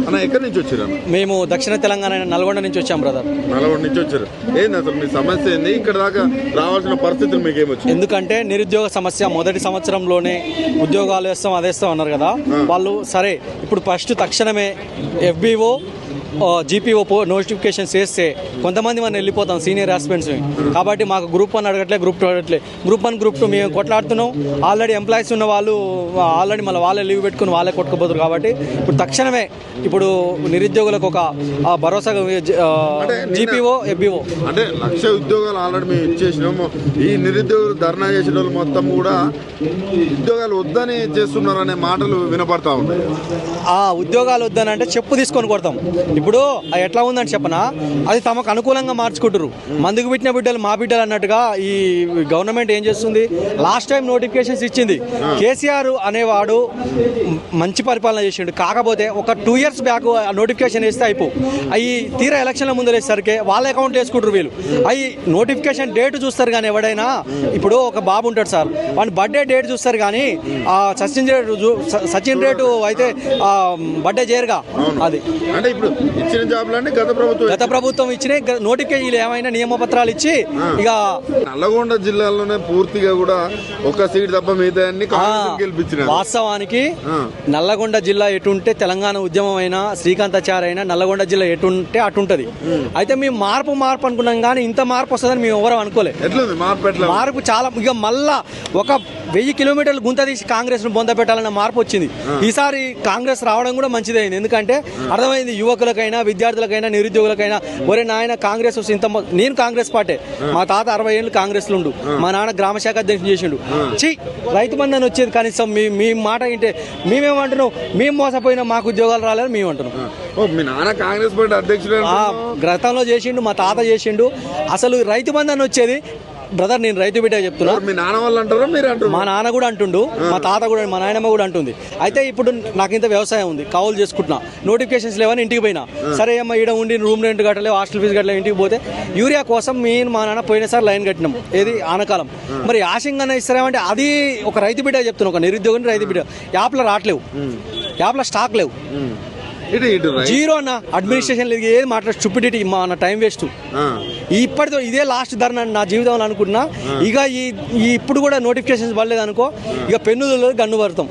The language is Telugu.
అన్న ఎక్కడి నుంచి వచ్చారు అన్న? మేము దక్షిణ తెలంగాణ నల్గొండ నుంచి వచ్చాం బ్రదర్ నల్గొండ నుంచి వచ్చారు. ఏంది అసలు మీ సమస్య ఏంది? ఇక్కడ దాకా రావాల్సిన పరిస్థితులు మీకు ఏమొచ్చింది ఎందుకంటే నిరుద్యోగ సమస్య మొదటి సంవత్సరంలోనే ఉద్యోగాలు వేస్తాం అదేస్తాం అన్నారు కదా. వాళ్ళు సరే ఇప్పుడు ఫస్ట్ తక్షణమే ఎఫ్బిఓ జీపీఓ నోటిఫికేషన్స్ వేస్తే కొంతమంది మనం వెళ్ళిపోతాం సీనియర్ ఆస్పిరెంట్స్ కాబట్టి మాకు గ్రూప్ వన్ అడగట్లే గ్రూప్ టూ అడగట్లే. గ్రూప్ వన్ గ్రూప్ టూ మేము కొట్లాడుతున్నాం. ఆల్రెడీ ఎంప్లాయీస్ ఉన్న వాళ్ళు ఆల్రెడీ మళ్ళీ వాళ్ళే లీవ్ పెట్టుకుని వాళ్ళే కొట్టుకుపోతారు కాబట్టి ఇప్పుడు తక్షణమే ఇప్పుడు నిరుద్యోగులకు ఒక అంటే నిన్న- జీపీఓ ఎఫ్బిఓ అంటే లక్ష ఉద్యోగాలు ఆల్రెడీ మేము ఇచ్చేసినాము ఈ నిరుద్యోగులు ధర్నా చేసిన వాళ్ళు మొత్తం కూడా ఉద్యోగాలు వద్దని చేస్తున్నారు అనే మాటలు వినపడతా ఉన్నాయి. ఆ ఉద్యోగాలు వద్దనంటే చెప్పు తీసుకొని కొడతాం. ఇప్పుడు ఎట్లా ఉందని చెప్పనా? అది తమకు అనుకూలంగా మార్చుకుంటారు మందుకు పెట్టిన బిడ్డలు మా బిడ్డలు అన్నట్టుగా ఈ గవర్నమెంట్ ఏం చేస్తుంది? లాస్ట్ టైం నోటిఫికేషన్స్ ఇచ్చింది. కేసీఆర్ అనేవాడు మంచి పరిపాలన చేసిండు. కాకపోతే ఒక టూ ఇయర్స్ బ్యాక్ నోటిఫికేషన్ వేస్తే అయిపో. అవి తీరా ఎలక్షన్ల ముందు వేసరికి వాళ్ళ అకౌంట్ వేసుకుంటారు వీళ్ళు. అవి నోటిఫికేషన్ డేట్ చూస్తారు కానీ ఎవడైనా ఇప్పుడు ఒక బాబు ఉంటాడు సార్. వాడి బర్త్డే డేట్ చూస్తారు కానీ ఆ సచిన్ రేటు సచిన్ రేటు అయితే బర్త్డే చేయరుగా. అది. అంటే ఇప్పుడు ఇచ్చిన జాబ్లన్నీ గత ప్రభుత్వం గత ప్రభుత్వం ఇచ్చిన నోటిఫికేషన్ ఏమైనా నియమపత్రాలు ఇచ్చి ఇక నల్లగొండ జిల్లాలోనే పూర్తిగా కూడా ఒక సీట్ తప్ప మిగతా గెలిపించిన వాస్తవానికి. నల్లగొండ జిల్లా ఎటుంటే తెలంగాణ ఉద్యమం అయినా శ్రీకాంతాచారి అయినా నల్లగొండ జిల్లా ఎటుంటే అటుంటది. అయితే మేము మార్పు మార్పు అనుకున్నాం కానీ ఇంత మార్పు వస్తుందని మేము ఎవరు అనుకోలే. ఎట్లుంది మార్పు చాలా ఇక మళ్ళా ఒక వెయ్యి కిలోమీటర్లు గుంత తీసి కాంగ్రెస్ను బొంద పెట్టాలన్న మార్పు వచ్చింది. ఈసారి కాంగ్రెస్ రావడం కూడా మంచిదైంది. ఎందుకంటే అర్థమైంది యువకులకైనా విద్యార్థులకైనా నిరుద్యోగులకైనా ఒరే నాయన కాంగ్రెస్ వస్తే ఇంత నేను కాంగ్రెస్ పార్టీ. మా తాత అరవై ఏళ్ళు కాంగ్రెస్లో ఉండు మా నాన్న గ్రామ శాఖ అధ్యక్షుడు చేసిండు. ఛీ రైతు బంధు అని వచ్చేది కనీసం మీ మీ మాట వింటే మేమేమంటున్నాం? మేము మోసపోయినా మాకు ఉద్యోగాలు రాలేదు మేము అంటున్నాం ఓ, మీ నాన్న కాంగ్రెస్ పార్టీ అధ్యక్షుడు ఆ గతంలో చేసిండు మా తాత చేసిండు. అసలు రైతు అని వచ్చేది బ్రదర్ నేను రైతు బిడ్డ చెప్తున్నా. మీ నాన్న వాళ్ళు అంటారా మీరు అంటారు? మా నాన్న కూడా అంటుండు మా తాత కూడా మా నాయనమ్మ కూడా అంటుంది. అయితే ఇప్పుడు నాకు ఇంత వ్యవసాయం ఉంది కౌలు చేసుకుంటున్నా. నోటిఫికేషన్స్ లేవని ఇంటికి పోయినా. సరే అమ్మ ఈడ ఉండి రూమ్ రెంట్ కట్టలేవు హాస్టల్ ఫీజు కట్టలేవు ఇంటికి పోతే యూరియా కోసం నేను మా నాన్న పోయినసారి లైన్ కట్టినాం ఏది ఆనకాలం. మరి ఆశంగానే ఇస్తారేమంటే అది ఒక రైతు బిడ్డ చెప్తున్నా ఒక నిరుద్యోగిని రైతు బిడ్డ. యాప్లో రావట్లేవు. యాప్లో స్టాక్ లేవు. జీరో అన్న అడ్మినిస్ట్రేషన్ లేదు ఏది మాట్లాడు స్టూపిడిటీ మా అన్న టైం వేస్ట్. ఇప్పటితో ఇదే లాస్ట్ ధర నా జీవితంలో అనుకుంటున్నా. ఇక ఈ ఈ ఇప్పుడు కూడా నోటిఫికేషన్స్ పడలేదు అనుకో ఇక పెన్నులు గన్ను పడతాం.